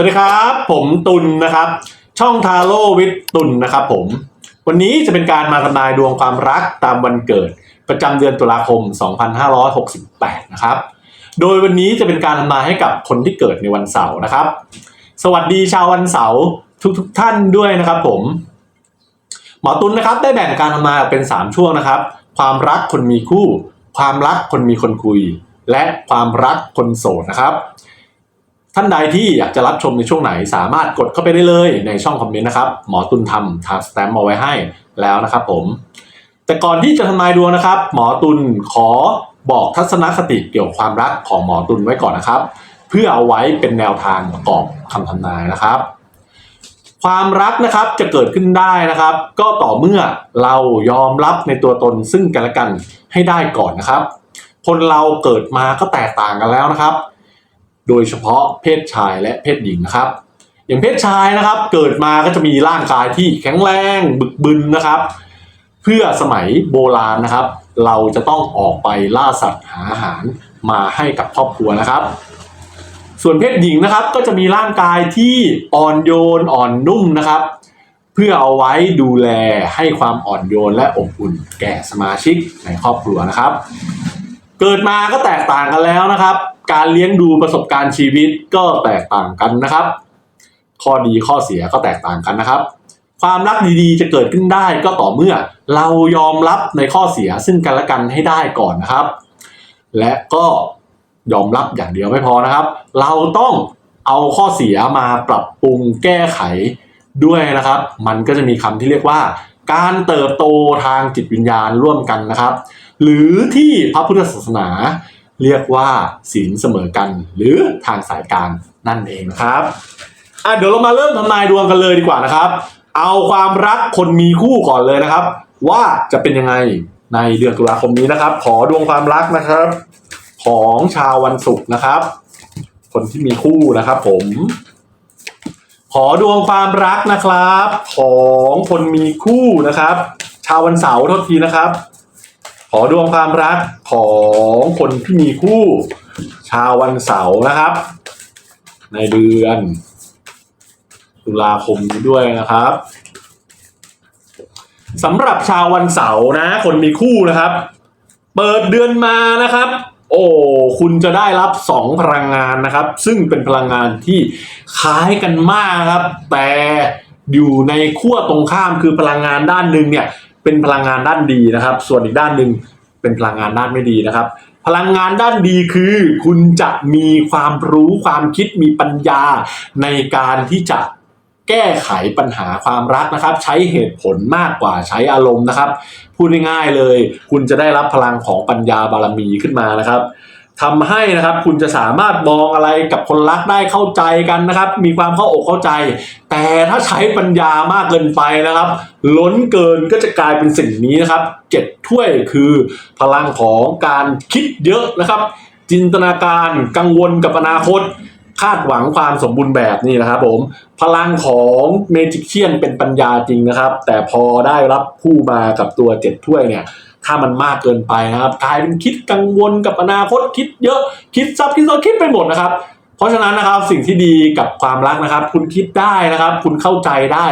วัสดีครับ ผมตุลนะครับ ช่องทาโร่วิทตุลนะครับผม วันนี้จะเป็นการมาทำนายดวงความรักตามวันเกิด ประจำเดือนตุลาคม 2568 นะครับ โดยวันนี้จะเป็นการทำนายให้กับคนที่เกิดในวันเสาร์นะครับ สวัสดีชาววันเสาร์ทุกๆทท่านด้วยนะครับผม หมอตุลนะครับได้แบ่งการทำนายออกเป็น 3 ช่วงนะครับ ความรักคนมีคู่ ความรักคนมีคนคุย และความรักคนโสดนะครับ ท่านใดที่อยากจะรับชมในช่วงไหนสามารถกดเข้าไปได้เลยในช่องคอมเมนต์นะครับ หมอตุลทำทาสแตมเอาไว้ให้แล้วนะครับผม แต่ก่อนที่จะทำนายดวงนะครับ หมอตุลขอบอกทัศนคติเกี่ยวกับความรักของหมอตุลไว้ก่อนนะครับ เพื่อเอาไว้เป็นแนวทางประกอบคำทำนายนะครับ ความรักนะครับจะเกิดขึ้นได้นะครับ ก็ต่อเมื่อเรายอมรับในตัวตนซึ่งกันและกันให้ได้ก่อนนะครับ คนเราเกิดมาก็แตกต่างกันแล้วนะครับ โดยเฉพาะเพศชายและเพศหญิงนะครับ อย่างเพศชายนะครับ เกิดมาก็จะมีร่างกายที่แข็งแรงบึกบึนนะครับ เพื่อสมัยโบราณนะครับ เราจะต้องออกไปล่าสัตว์หาอาหารมาให้กับครอบครัวนะครับ ส่วนเพศหญิงนะครับก็จะมีร่างกายที่อ่อนโยนอ่อนนุ่มนะครับ เพื่อเอาไว้ดูแลให้ความอ่อนโยนและอบอุ่นแก่สมาชิกในครอบครัวนะครับ เกิดมาก็แตกต่างกันแล้วนะครับ การเลี้ยงดูประสบการณ์ชีวิตก็แตกต่างกันนะครับ ข้อดีข้อเสียก็แตกต่างกันนะครับ ความรักดีๆจะเกิดขึ้นได้ก็ต่อเมื่อ เรายอมรับในข้อเสียซึ่งกันและกันให้ได้ก่อนนะครับ และก็ยอมรับอย่างเดียวไม่พอนะครับ เราต้องเอาข้อเสียมาปรับปรุงแก้ไขด้วยนะครับ มันก็จะมีคำที่เรียกว่า การเติบโตทางจิตวิญญาณร่วมกันนะครับ หรือที่พระพุทธศาสนา เรียกว่าศีลเสมอกัน หรือทางสายกลางนั่นเองนะครับอะเดี๋ยวเรามาเริ่มทำนายดวงกันเลยดีกว่านะครับ เอาความรักคนมีคู่ก่อนเลยนะครับ ว่าจะเป็นยังไงในเดือนตุลาคมนี้นะครับ ขอดวงความรักนะครับ ของชาววันศุกร์นะครับ คนที่มีคู่นะครับ ผม ขอดวงความรักนะครับ ของคนมีคู่นะครับ ชาววันเสาร์ทษทีนะครับ ขอดวงความรักของคนที่มีคู่ ชาววันเสาร์นะครับ ในเดือน ตุลาคมนี้ด้วยนะครับสำหรับชาววันเสาร์นะ คนมีคู่นะครับ เปิดเดือนมานะครับ โอ้คุณจะได้รับสองพลังงานนะครับ ซึ่งเป็นพลังงานที่คล้ายกันมากครับ แต่อยู่ในขั้วตรงข้ามคือพลังงานด้านหนึ่งเนี่ย เป็นพลังงานด้านดีนะครับ ส่วนอีกด้านหนึ่งเป็นพลังงานด้านไม่ดีนะครับ พลังงานด้านดีคือ คุณจะมีความรู้ความคิดมีปัญญาในการที่จะแก้ไขปัญหาความรักนะครับ ใช้เหตุผลมากกว่าใช้อารมณ์นะครับ พูดง่ายๆเลย คุณจะได้รับพลังของปัญญาบารมีขึ้นมานะครับ ทำให้นะครับคุณจะสามารถมองอะไรกับคนรักได้เข้าใจกันนะครับ มีความเข้าอกเข้าใจ แต่ถ้าใช้ปัญญามากเกินไปนะครับ ล้นเกินก็จะกลายเป็นสิ่งนี้นะครับเจ็ดถ้วยคือพลังของการคิดเยอะนะครับ จินตนาการกังวลกับอนาคต คาดหวังความสมบูรณ์แบบนี่นะครับผมพลังของเมจิกเชียนเป็นปัญญาจริงนะครับ แต่พอได้รับคู่มากับตัวเจ็ดถ้วยเนี่ย ถ้ามันมากเกินไปนะครับกลายเป็นคิดกังวลกับอนาคตคิดเยอะคิดซับคิดซ้อนคิดไปหมดนะครับ เพราะฉะนั้นนะครับสิ่งที่ดีกับความรักนะครับ คุณคิดได้นะครับ คุณเข้าใจได้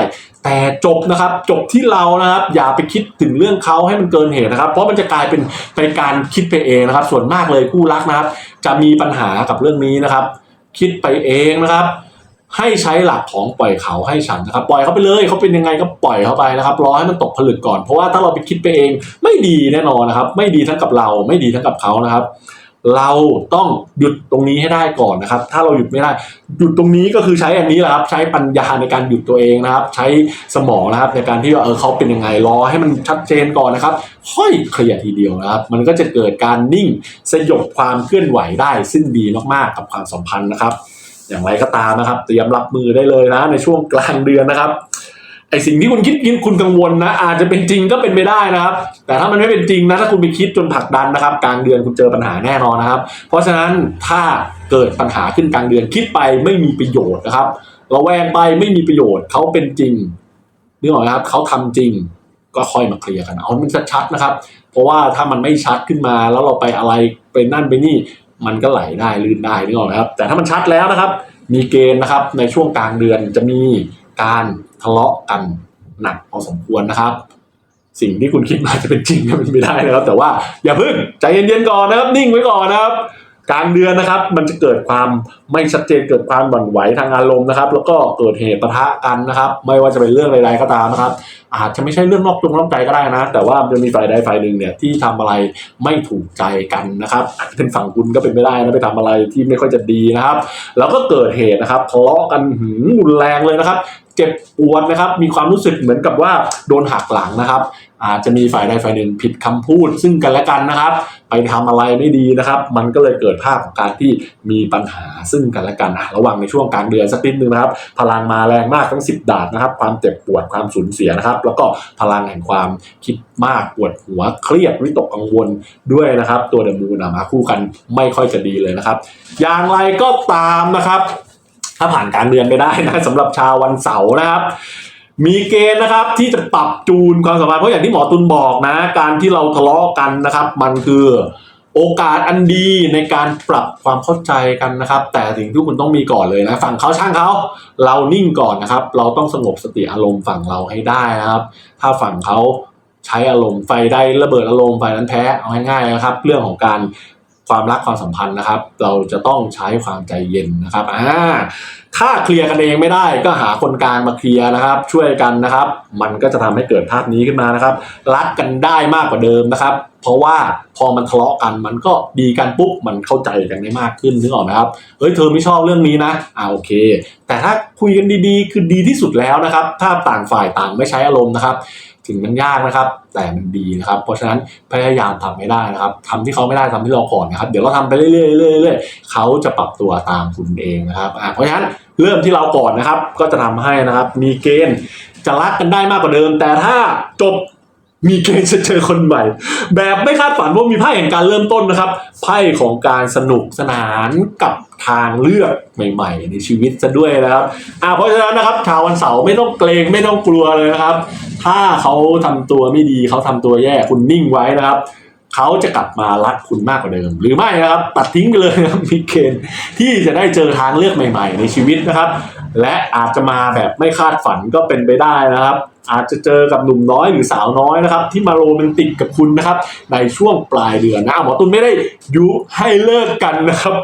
แต่จบนะครับ จบที่เรานะครับ อย่าไปคิดถึงเรื่องเขาให้มันเกินเหตุนะครับ เพราะมันจะกลายเป็นไปการคิดไปเองนะครับ ส่วนมากเลยคู่รักนะครับ จะมีปัญหากับเรื่องนี้นะครับ คิดไปเองนะครับ ให้ใช้หลักของปล่อยเขาให้ฉันนะครับปล่อยเขาไปเลยเขาเป็นยังไงก็ปล่อยเขาไปนะครับรอให้มันตกผลึกก่อนเพราะว่าถ้าเราไปคิดไปเองไม่ดีแน่นอนนะครับ ไม่ดีทั้งกับเราไม่ดีทั้งกับเขานะครับ เราต้องหยุดตรงนี้ให้ได้ก่อนนะครับ ถ้าเราหยุดไม่ได้หยุดตรงนี้ก็คือใช้อันนี้แหละครับ ใช้ปัญญาในการหยุดตัวเองนะครับ ใช้สมองนะครับ ในการที่ว่าเออเขาเป็นยังไงรอให้มันชัดเจนก่อนนะครับ ค่อยเคลียร์ทีเดียวนะครับ มันก็จะเกิดการนิ่งสยบความเคลื่อนไหวได้ซึ่งดีมากๆกับความสัมพันธ์นะครับ อย่างไรก็ตามนะครับ เตรียมรับมือได้เลยนะ ในช่วงกลางเดือนนะครับไอสิ่งที่คุณคิดคิดคุณกังวลนะ อาจจะเป็นจริงก็เป็นไปได้นะครับ แต่ถ้ามันไม่เป็นจริงนะถ้าคุณไปคิดจนผลักดันนะครับ กลางเดือนคุณเจอปัญหาแน่นอนนะครับ เพราะฉะนั้นถ้าเกิดปัญหาขึ้นกลางเดือนคิดไปไม่มีประโยชน์นะครับเระแวงไปไม่มีประโยชน์เขาเป็นจริงนึกออกไหมครับเขาทำจริงก็ค่อยมาเคลียร์กันเอามันชัดๆนะครับ เพราะว่าถ้ามันไม่ชัดขึ้นมาแล้วเราไปอะไรไปนั่นไปนี่ มันก็ไหลได้ลื่นได้นึกออกไหมครับ แต่ถ้ามันชัดแล้วนะครับ มีเกณฑ์นะครับ ในช่วงกลางเดือนจะมีการทะเลาะกันหนักพอสมควรนะครับ สิ่งที่คุณคิดมาจะเป็นจริงก็เป็นไม่ได้นะครับ แต่ว่าอย่าเพิ่งใจเย็นๆก่อนนะครับ นิ่งไว้ก่อนนะครับ กลางเดือนนะครับ มันจะเกิดความไม่ชัดเจนเกิดความหวั่นไหวทางอารมณ์นะครับ แล้วก็เกิดเหตุปะทะกันนะครับ ไม่ว่าจะเป็นเรื่องใดๆก็ตามนะครับ อาจจะไม่ใช่เรื่องนอกตรงนอกใจก็ได้นะ แต่ว่ามันจะมีฝ่ายใดฝ่ายหนึ่งเนี่ยที่ทำอะไรไม่ถูกใจกันนะครับอาจจะเป็นฝั่งคุณก็เป็นไม่ได้นะไปทำอะไรที่ไม่ค่อยจะดีนะครับ แล้วก็เกิดเหตุนะครับทะเลาะกันหืมรุนแรงเลยนะครับ เจ็บปวดนะครับ มีความรู้สึกเหมือนกับว่าโดนหักหลังนะครับ อาจจะมีฝ่ายใดฝ่ายหนึ่งผิดคำพูด ซึ่งกันและกันนะครับ ไปทำอะไรไม่ดีนะครับ มันก็เลยเกิดภาพของการที่มีปัญหาซึ่งกันและกันอะระวังในช่วงกลางเดือนสักนิดนึงนะครับ พลังมาแรงมากทั้ง 10 ดาบนะครับ ความเจ็บปวดความสูญเสียนะครับ แล้วก็พลังแห่งความคิดมากปวดหัวเครียดวิตกกังวลด้วยนะครับ ตัวเดมูนมาคู่กันไม่ค่อยจะดีเลยนะครับ อย่างไรก็ตามนะครับ ถ้าผ่านการเดือนไปได้นะสำหรับชาววันเสาร์นะครับ มีเกณฑ์นะครับที่จะปรับจูนความสัมพันธ์เพราะอย่างที่หมอตุลบอกนะ การที่เราทะเลาะกันนะครับ มันคือโอกาสอันดีในการปรับความเข้าใจกันนะครับ แต่สิ่งที่คุณต้องมีก่อนเลยนะฝั่งเขาช่างเขาเรานิ่งก่อนนะครับ เราต้องสงบสติอารมณ์ฝั่งเราให้ได้นะครับ ถ้าฝั่งเขาใช้อารมณ์ไฟได้ระเบิดอารมณ์ไฟนั้นแพ้เอาง่ายๆนะครับ เรื่องของการ ความรักความสัมพันธ์นะครับ เราจะต้องใช้ความใจเย็นนะครับอ่าถ้าเคลียร์กันเองไม่ได้ก็หาคนกลางมาเคลียร์นะครับ ช่วยกันนะครับ มันก็จะทำให้เกิดภาพนี้ขึ้นมานะครับ รักกันได้มากกว่าเดิมนะครับ เพราะว่าพอมันทะเลาะกันมันก็ดีกันปุ๊บมันเข้าใจกันได้มากขึ้นนึกออกไหมครับเฮ้ยเธอไม่ชอบเรื่องนี้นะอ่าโอเค แต่ถ้าคุยกันดีๆ คือดีที่สุดแล้วนะครับ ถ้าต่างฝ่ายต่างไม่ใช้อารมณ์นะครับ ถึงมันยากนะครับ แต่มันดีนะครับ เพราะฉะนั้นพยายามทำไม่ได้นะครับทำที่เขาไม่ได้ทำที่เราก่อนนะครับ เดี๋ยวเราทำไปเรื่อยๆเรื่อยๆเรื่อยๆเขาจะปรับตัวตามคุณเองนะครับอะเพราะฉะนั้นเริ่มที่เราก่อนนะครับ ก็จะทำให้นะครับ มีเกณฑ์จะรักกันได้มากกว่าเดิม แต่ถ้าจบมีเกณฑ์จะเจอคนใหม่ แบบไม่คาดฝันเพรามีไพ่แห่งการเริ่มต้นนะครับไพ่ของการสนุกสนานกับทางเลือกใหม่ๆ ในชีวิตซะด้วยนะครับอ่าเพราะฉะนั้นนะครับชาววันเสาร์ไม่ต้องเกรงไม่ต้องกลัวเลยนะครับ ถ้าเขาทำตัวไม่ดีเขาทำตัวแย่คุณนิ่งไว้นะครับเขาจะกลับมารักคุณมากกว่าเดิม หรือไม่นะครับ ตัดทิ้งไปเลยนะครับมิเกนที่จะได้เจอทางเลือกใหม่ ๆ ในชีวิตนะครับ และอาจจะมาแบบไม่คาดฝันก็เป็นไปได้นะครับ อาจจะเจอกับหนุ่มน้อยหรือสาวน้อยนะครับ ที่มาโรแมนติกกับคุณนะครับ ในช่วงปลายเดือนนะหมอตุลไม่ได้ยุให้เลิกกันนะครับ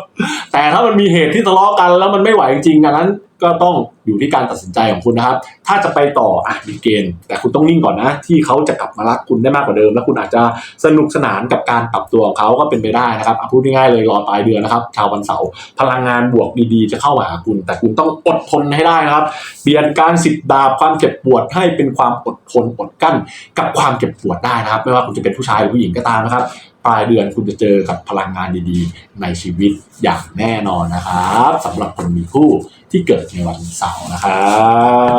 แต่ถ้ามันมีเหตุที่ทะเลาะกันแล้วมันไม่ไหวจริงๆอันนั้นก็ต้องอยู่ที่การตัดสินใจของคุณนะครับ ถ้าจะไปต่ออะมีเกณฑ์ แต่คุณต้องนิ่งก่อนนะ ที่เขาจะกลับมารักคุณได้มากกว่าเดิม แล้วคุณอาจจะสนุกสนานกับการปรับตัวของเขาก็เป็นไปได้นะครับพูดง่ายๆเลยรอปลายเดือนนะครับ ชาววันเสาร์พลังงานบวกดีๆ จะเข้ามาหาคุณ แต่คุณต้องอดทนให้ได้นะครับ เปลี่ยนการสิบดาบความเจ็บปวดให้เป็นความอดทนอดกั้นกับความเจ็บปวดได้นะครับ ไม่ว่าคุณจะเป็นผู้ชายหรือผู้หญิงก็ตามนะครับ ปลายเดือนคุณจะเจอกับพลังงานดีๆ ในชีวิตอย่างแน่นอนนะครับสำหรับคนมีคู่ที่เกิดในวันเสาร์นะครั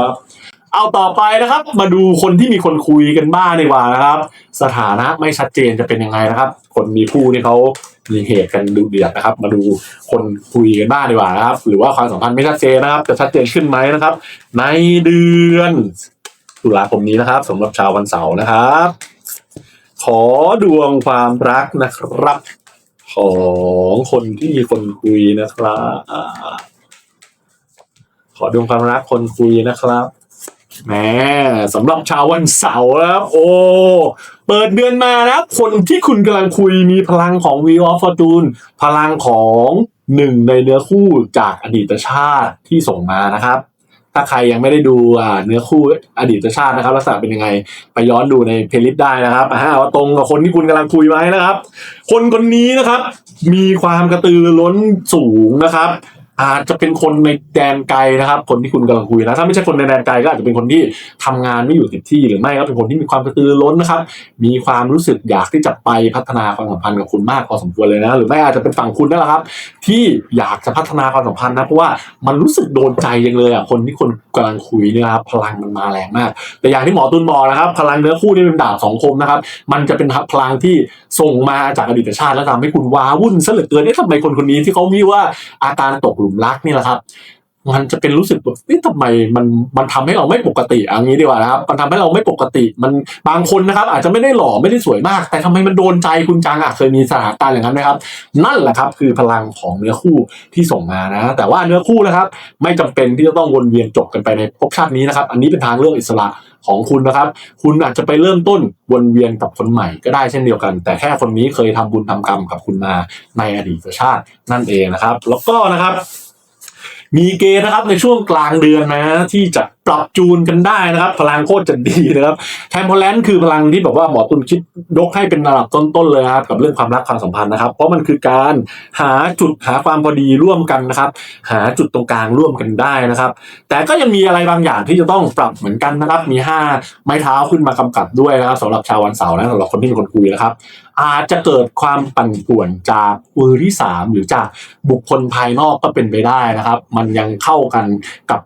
บเอาต่อไปนะครับ มาดูคนที่มีคนคุยกันบ้างดีกว่านะครับ สถานะไม่ชัดเจนจะเป็นยังไงนะครับ คนมีคู่นี่เขามีเหตุกันดูเดือดนะครับ มาดูคนคุยกันบ้างดีกว่านะครับ หรือว่าความสัมพันธ์ไม่ชัดเจนนะครับ จะชัดเจนขึ้นไหมนะครับ ในเดือน ตุลาคมนี้นะครับสำหรับชาววันเสาร์นะครับ ขอดวงความรักนะครับ ของคนที่มีคนคุยนะครับขอดวงความรักคนคุยนะครับแหมสำหรับชาววันเสาร์นะครับโอ้เปิดเดือนมานะครับคนที่คุณกำลังคุยมีพลังของ Wheel of Fortune พลังของหนึ่งในเนื้อคู่จากอดีตชาติที่ส่งมานะครับ ถ้าใครยังไม่ได้ดูอ่าเนื้อคู่อดีตชาตินะครับลักษณะเป็นยังไงไปย้อนดูในเพลย์ลิสต์ได้นะครับอ่าว่าตรงกับคนที่คุณกำลังคุยไหมนะครับ คนคนนี้นะครับ มีความกระตือร้นสูงนะครับ อาจจะเป็นคนในแดนไกลนะครับ คนที่คุณกำลังคุยนะถ้าไม่ใช่คนในแดนไกลก็อาจจะเป็นคนที่ทำงานไม่อยู่ติดที่หรือไม่ก็เป็นคนที่มีความกระตือร้นนะครับ มีความรู้สึกอยากที่จะไปพัฒนาความสัมพันธ์กับคุณมากพอสมควรเลยนะ หรือไม่อาจจะเป็นฝั่งคุณนั่นแหละครับ ที่อยากจะพัฒนาความสัมพันธ์นะเพราะว่ามันรู้สึกโดนใจยังเลยอะคนที่คนกำลังคุยเนี่ยครับพลังมันมาแรงมาก แต่อย่างที่หมอตุลบอกนะครับ พลังเนื้อคู่นี่เป็นดาบสองคมนะครับ มันจะเป็นพลังที่ส่งมาจากอดีตชาติแล้วทำให้คุณว้าวุ่นซะเหลือเกินเอ๊ะทำไมคนคนนี้ที่เขามีว่าอาการตกหลุมรักนี่แหละครับ มันจะเป็นรู้สึกแบบนี่ทำไมมันมันทำให้เราไม่ปกติเอันนี้ดีกว่านะครับ มันทำให้เราไม่ปกติ มันบางคนนะครับ อาจจะไม่ได้หล่อไม่ได้สวยมาก แต่ทำไมมันโดนใจคุณจังอะเคยมีสถานการณ์อย่างนั้นไหมครับ นั่นแหละครับ คือพลังของเนื้อคู่ที่ส่งมานะ แต่ว่าเนื้อคู่นะครับ ไม่จำเป็นที่จะต้องวนเวียนจบกันไปในภพชาตินี้นะครับ อันนี้เป็นทางเลือกอิสระ ของคุณนะครับ คุณอาจจะไปเริ่มต้นวนเวียนกับคนใหม่ก็ได้เช่นเดียวกัน แต่แค่คนนี้เคยทำบุญทำกรรมกับคุณมาในอดีตชาตินั่นเองนะครับ แล้วก็นะครับ มีเกณฑ์นะครับในช่วงกลางเดือนนะที่จะปรับจูนกันได้นะครับ พลังโคตรจะดีนะครับแทมโพแลนคือพลังที่แบบว่าหมอตุนคิดยกให้เป็นระดับต้นๆเลยครับกับเรื่องความรักความสัมพันธ์นะครับ เพราะมันคือการหาจุดหาความพอดีร่วมกันนะครับ หาจุดตรงกลางร่วมกันได้นะครับ แต่ก็ยังมีอะไรบางอย่างที่จะต้องปรับเหมือนกันนะครับ มีห้าไม้เท้าขึ้นมากำกับด้วยนะครับสำหรับชาววันเสาร์นะสำหรับคนที่เป็นคนคุยนะครับ อาจจะเกิดความปั่นป่วนจากมือที่สามหรือจากบุคคลภายนอกก็เป็นไปได้นะครับ มันยังเข้ากันกับ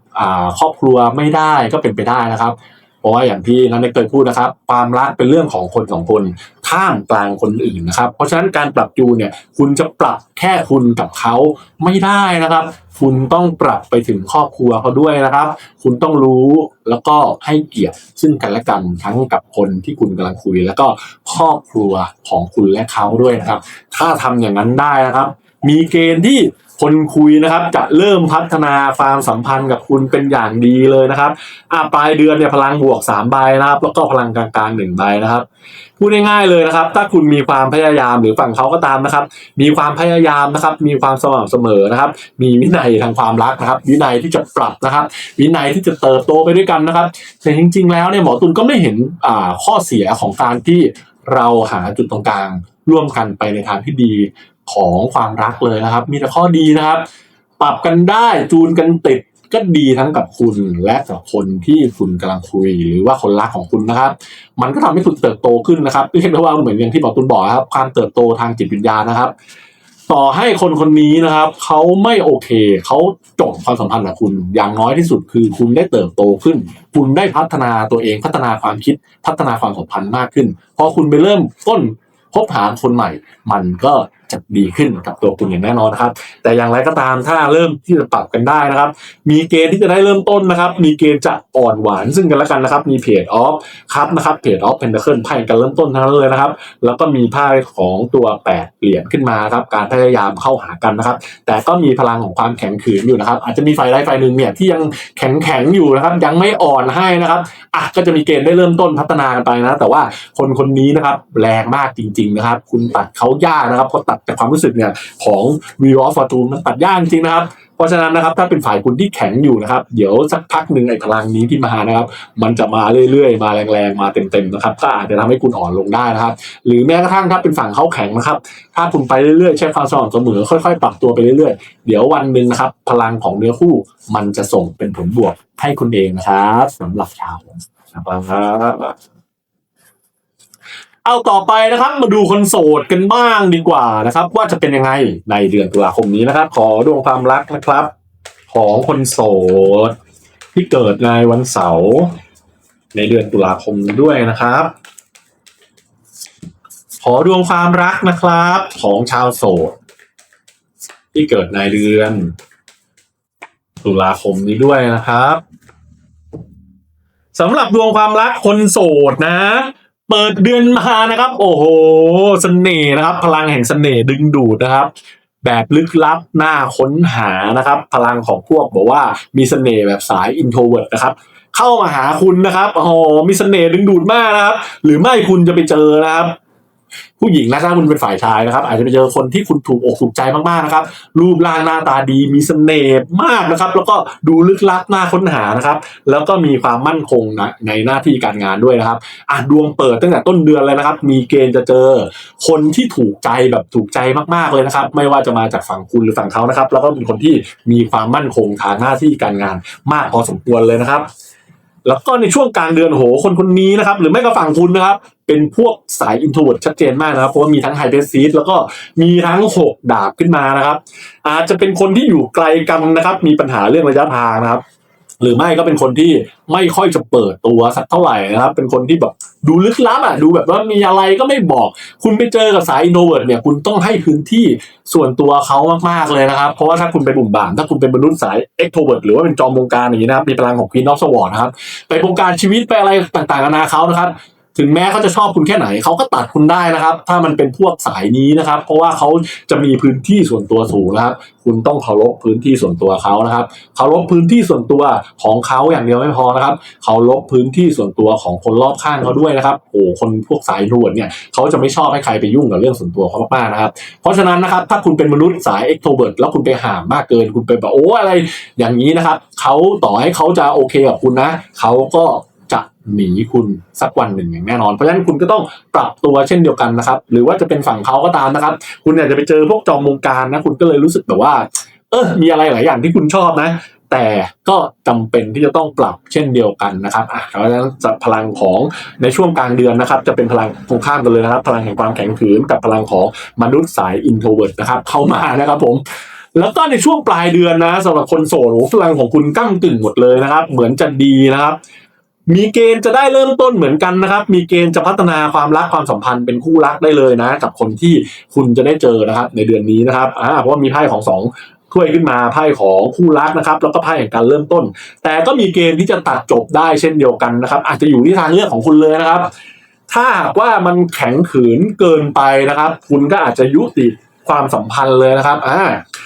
ครอบครัวไม่ได้ก็เป็นไปได้นะครับ เพราะว่าอย่างที่นันได้เคยพูดนะครับ ความรักเป็นเรื่องของคนสองคนท่ามกลางคนอื่นนะครับ เพราะฉะนั้นการปรับจูเนี่ยคุณจะปรับแค่คุณกับเขาไม่ได้นะครับ คุณต้องปรับไปถึงครอบครัวเขาด้วยนะครับ คุณต้องรู้แล้วก็ให้เกียรติซึ่งกันและกันทั้งกับคนที่คุณกำลังคุย แล้วก็ครอบครัวของคุณและเขาด้วยนะครับ ถ้าทำอย่างนั้นได้นะครับ มีเกณฑ์ที่ คนคุยนะครับจะเริ่มพัฒนาความสัมพันธ์กับคุณเป็นอย่างดีเลยนะครับอ่าปลายเดือนเนี่ยพลังบวก3ใบนะครับ แล้วก็พลังกลางๆหนึ่งใบนะครับพูดง่ายๆเลยนะครับ ถ้าคุณมีความพยายามหรือฝั่งเขาก็ตามนะครับ มีความพยายามนะครับ มีความสม่ำเสมอนะครับ มีวินัยทางความรักนะครับ วินัยที่จะปรับนะครับ วินัยที่จะเติบโตไปด้วยกันนะครับแต่จริง ๆ แล้วเนี่ยหมอตุลก็ไม่เห็นอ่าข้อเสียของการที่เราหาจุดตรงกลางร่วมกันไปในทางที่ดี ของความรักเลยนะครับ มีแต่ข้อดีนะครับ ปรับกันได้จูนกันติดก็ดีทั้งกับคุณและกับคนที่คุณกำลังคุยหรือว่าคนรักของคุณนะครับ มันก็ทำให้คุณเติบโตขึ้นนะครับเรียกได้ว่าเหมือนอย่างที่หมอตุลบอกครับความเติบโตทางจิตวิญญาณนะครับ ต่อให้คนคนนี้นะครับเขาไม่โอเคเขาจบความสัมพันธ์กับคุณ อย่างน้อยที่สุดคือคุณได้เติบโตขึ้น คุณได้พัฒนาตัวเองพัฒนาความคิดพัฒนาความสัมพันธ์มากขึ้นพอคุณไปเริ่มต้นพบหาคนใหม่ มันก็ ดีขึ้นกับตัวคุณอย่างแน่นอนนะครับ แต่อย่างไรก็ตามถ้าเริ่มที่จะปรับกันได้นะครับ มีเกณฑ์ที่จะได้เริ่มต้นนะครับ มีเกณฑ์จะอ่อนหวานซึ่งกันและกันนะครับ มีเพจออฟครับนะครับเพจออฟเพนเดเคิลไพ่กันเริ่มต้นทั้งนั้นเลยนะครับ แล้วก็มีไพ่ของตัวแปดเหรียญขึ้นมาครับ การพยายามเข้าหากันนะครับ แต่ก็มีพลังของความแข็งขืนอยู่นะครับ อาจจะมีฝ่ายใดฝ่ายหนึ่งเนี่ยที่ยังแข็งแข็งอยู่นะครับ ยังไม่อ่อนให้นะครับอะก็จะมีเกณฑ์ได้เริ่มต้นพัฒนากันไปนะ แต่ว่าคนคนนี้นะครับแรงมากจริง ๆนะครับ คุณตัดเขายากนะครับเพราตัดแต่ความรู้สึกเนี่ยของ v i e w of Fortune มันตัดยากจริงนะครับ เพราะฉะนั้นนะครับถ้าเป็นฝ่ายคุณที่แข็งอยู่นะครับ เดี๋ยวสักพักหนึ่งไอ้พลังนี้ที่มานะครับ มันจะมาเรื่อยๆ มาแรงๆ มาเต็มๆนะครับก็อาจจะทำให้คุณอ่อนลงได้นะครับ หรือแม้กระทั่งถ้าเป็นฝั่งเขาแข็งนะครับ ถ้าคุณไปเรื่อยๆใช้ความสม่ำเสมอค่อยๆ ปรับตัวไปเรื่อยๆ เดี๋ยววันหนึ่งนะครับพลังของเนื้อคู่มันจะส่งเป็นผลบวกให้คุณเองนะครับสำหรับชาวนะครับ เอาต่อไปนะครับมาดูคนโสดกันบ้างดีกว่านะครับ ว่าจะเป็นยังไงในเดือนตุลาคมนี้นะครับ ขอดวงความรักนะครับ ของคนโสด ที่เกิดในวันเสาร์ในเดือนตุลาคมด้วยนะครับ ขอดวงความรักนะครับ ของชาวโสด ที่เกิดในเดือน ตุลาคมนี้ด้วยนะครับสำหรับดวงความรักคนโสดนะ เปิดเดือนมานะครับ โอ้โหเสน่ห์นะครับ พลังแห่งเสน่ห์ดึงดูดนะครับ แบบลึกลับหน้าค้นหานะครับ พลังของพวกบอกว่ามีเสน่ห์แบบสายอินโทรเวิร์ดนะครับเข้ามาหาคุณนะครับโอ้โหมีเสน่ห์ดึงดูดมากนะครับ หรือไม่คุณจะไปเจอนะครับ ผู้หญิงนะถ้าคุณเป็นฝ่ายชายนะครับ อาจจะไปเจอคนที่คุณถูกอกถูกใจมากๆนะครับ รูปร่างหน้าตาดีมีเสน่ห์มากนะครับ แล้วก็ดูลึกลับน่าค้นหานะครับ แล้วก็มีความมั่นคงนะในหน้าที่การงานด้วยนะครับอะดวงเปิดตั้งแต่ต้นเดือนเลยนะครับ มีเกณฑ์จะเจอคนที่ถูกใจแบบถูกใจมากๆเลยนะครับ ไม่ว่าจะมาจากฝั่งคุณหรือฝั่งเขานะครับ แล้วก็เป็นคนที่มีความมั่นคงทางหน้าที่การงานมากพอสมควรเลยนะครับ แล้วก็ในช่วงกลางเดือนโหคนคนนี้นะครับ หรือไม่ก็ฝั่งคุณนะครับ เป็นพวกสายอินโทรเวิร์ดชัดเจนมากนะครับ เพราะว่ามีทั้งไฮเ a ซีดแล้วก็มีทั้งหกดาบขึ้นมานะครับ อาจจะเป็นคนที่อยู่ไกลกันนะครับ มีปัญหาเรื่องระยะทางนะครับ หรือไม่ก็เป็นคนที่ไม่ค่อยจะเปิดตัวสักเท่าไหร่นะครับ เป็นคนที่แบบดูลึกลับอะดูแบบว่ามีอะไรก็ไม่บอก คุณไปเจอกับสายอินโทรเวิร์ดเนี่ยคุณต้องให้พื้นที่ส่วนตัวเขามากๆเลยนะครับ เพราะว่าถ้าคุณไปบุ่มบ่าม ถ้าคุณเป็นมนุษย์สายเอ็กโทเวิร์ดหรือว่าเป็นจอมวงการอย่างนี้นะครับมีพลังของควีนออฟสวอร์นะครับไปวงการชีวิตไปอะไรต่างๆนานาเขานะครับ ถึงแม้เขาจะชอบคุณแค่ไหนเขาก็ตัดคุณได้นะครับ ถ้ามันเป็นพวกสายนี้นะครับ เพราะว่าเขาจะมีพื้นที่ส่วนตัวสูงนะครับ คุณต้องเคารพพื้นที่ส่วนตัวเขานะครับเคารพพื้นที่ส่วนตัวของเขาอย่างเดียวไม่พอนะครับเคารพพื้นที่ส่วนตัวของคนรอบข้างเขาด้วยนะครับโอ้คนพวกสายรวดเนี่ยเขาจะไม่ชอบให้ใครไปยุ่งกับเรื่องส่วนตัวเขามากๆนะครับ เพราะฉะนั้นนะครับถ้าคุณเป็นมนุษย์สายเอ็กโทเวิร์ดแล้วคุณไปห่ามมากเกิน คุณไปแบบโอ้อะไรอย่างนี้นะครับเขาต่อให้เขาจะโอเคกับคุณนะเขาก็ จะหนีคุณสักวันหนึ่งอย่างแน่นอนเพราะฉะนั้นคุณก็ต้องปรับตัวเช่นเดียวกันนะครับ หรือว่าจะเป็นฝั่งเขาก็ตามนะครับ คุณอาจจะไปเจอพวกจอมวงการนะคุณก็เลยรู้สึกแบบว่า เออมีอะไรหลายอย่างที่คุณชอบนะ แต่ก็จำเป็นที่จะต้องปรับเช่นเดียวกันนะครับอะเพราะฉะนั้นจะพลังของในช่วงกลางเดือนนะครับ จะเป็นพลังตรงข้ามกันเลยนะครับ พลังแห่งความแข็งขืนกับพลังของมนุษย์สายอินโทรเวิร์ดนะครับ เข้ามานะครับผมแล้วก็ในช่วงปลายเดือนนะสำหรับคนโสดโหพลังของคุณก้ากึ่งหมดเลยนะครับ เหมือนจะดีนะครับ มีเกณฑ์จะได้เริ่มต้นเหมือนกันนะครับ มีเกณฑ์จะพัฒนาความรักความสัมพันธ์เป็นคู่รักได้เลยนะ กับคนที่คุณจะได้เจอนะครับ ในเดือนนี้นะครับอ่าเพราะว่ามีไพ่ของสองถ้วยขึ้นมาไพ่ของคู่รักนะครับ แล้วก็ไพ่แห่งการเริ่มต้น แต่ก็มีเกณฑ์ที่จะตัดจบได้เช่นเดียวกันนะครับ อาจจะอยู่ที่ทางเลือกของคุณเลยนะครับ ถ้าหากว่ามันแข็งขืนเกินไปนะครับ คุณก็อาจจะยุติ ความสัมพันธ์เลยนะครับอ่า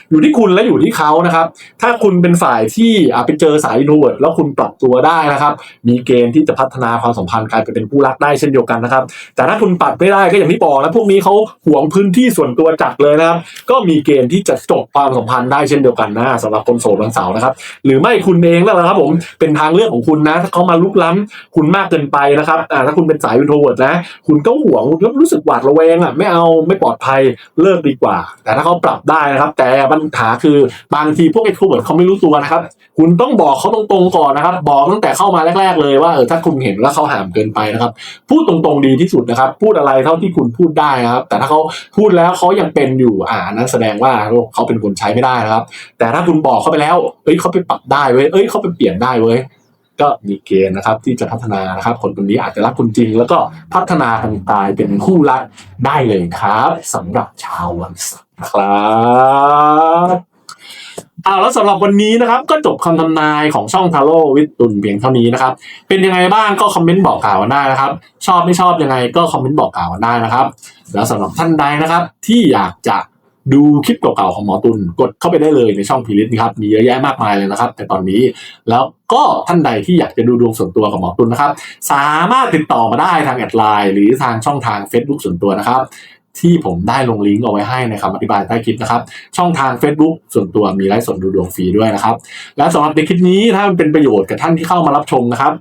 อยู่ที่คุณและอยู่ที่เขานะครับ ถ้าคุณเป็นฝ่ายที่อ่าไปเจอสายอินโทรเวิร์ดแล้วคุณปรับตัวได้นะครับ มีเกณฑ์ที่จะพัฒนาความสัมพันธ์กลายไปเป็นคู่รักได้เช่นเดียวกันนะครับ แต่ถ้าคุณปรับไม่ได้ก็อย่างที่บอกนะพวกนี้เขาหวงพื้นที่ส่วนตัวจัดเลยนะครับ ก็มีเกณฑ์ที่จะจบความสัมพันธ์ได้เช่นเดียวกันนะสำหรับคนโสดวันเสาร์นะครับ หรือไม่คุณเองนั่นแหละครับผมเป็นทางเลือกของคุณนะถ้าเขามาลุกล้ำคุณมากเกินไปนะครับอ่าถ้าคุณเป็นสายอินโทรเวิร์ดนะ คุณก็หวงแล้วรู้สึกหวาดระแวงอะไม่เอาไม่ปลอดภัยเลิกดีกว่าแต่ถ้าเขาปรับได้นะครับ แต่ปัญหาคือบางทีพวกไอ้โทรเวิร์ดเขาไม่รู้ตัวนะครับ คุณต้องบอกเขาตรงๆก่อนนะครับ บอกตั้งแต่เข้ามาแรก ๆ เลยว่าเออถ้าคุณเห็นว่าเขาห่ามเกินไปนะครับ พูดตรงๆดีที่สุดนะครับ พูดอะไรเท่าที่คุณพูดได้นะครับ แต่ถ้าเขาพูดแล้วเขายังเป็นอยู่อ่านั้นแสดงว่าเขาเป็นคนใช้ไม่ได้นะครับ แต่ถ้าคุณบอกเขาไปแล้วเอ้ยเขาไปปรับได้เว้ยเอ้ยเขาไปเปลี่ยนได้เว้ย ก็มีเกณฑ์นะครับที่จะพัฒนานะครับ คนคนนี้อาจจะรักคุณจริง แล้วก็พัฒนาทางกายเป็นคู่รักได้เลยครับสำหรับชาววันเสาร์นะครับเอาแล้วสำหรับวันนี้นะครับ ก็จบคำทำนายของช่องทาโร่วิทตุนเพียงเท่านี้นะครับ เป็นยังไงบ้างก็คอมเมนต์บอกกล่าวกันได้นะครับ ชอบไม่ชอบยังไงก็คอมเมนต์บอกกล่าวกันได้นะครับ แล้วสำหรับท่านใดนะครับ ที่อยากจะ ดูคลิปเก่าๆของหมอตุลกดเข้าไปได้เลยในช่องพีริตนะครับมีเยอะแยะมากมายเลยนะครับ แต่ตอนนี้แล้วก็ท่านใดที่อยากจะดูดวงส่วนตัวของหมอตุลนะครับ สามารถติดต่อมาได้ทางแอดไลน์หรือทางช่องทาง Facebook ส่วนตัวนะครับ ที่ผมได้ลงลิงก์เอาไว้ให้ในคำอธิบายใต้คลิปนะครับ ช่องทาง Facebook ส่วนตัวมีไลฟ์สดดูดวงฟรีด้วยนะครับ และสำหรับในคลิปนี้ถ้ามันเป็นประโยชน์กับท่านที่เข้ามารับชมนะครับ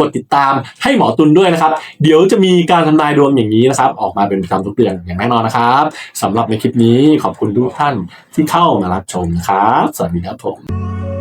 กดติดตามให้หมอตุลด้วยนะครับ เดี๋ยวจะมีการทำนายดวงอย่างนี้นะครับ ออกมาเป็นประจำทุกเดือนอย่างแน่นอนนะครับสำหรับในคลิปนี้ขอบคุณทุกท่านที่เข้ามารับชมนะครับ สวัสดีครับผม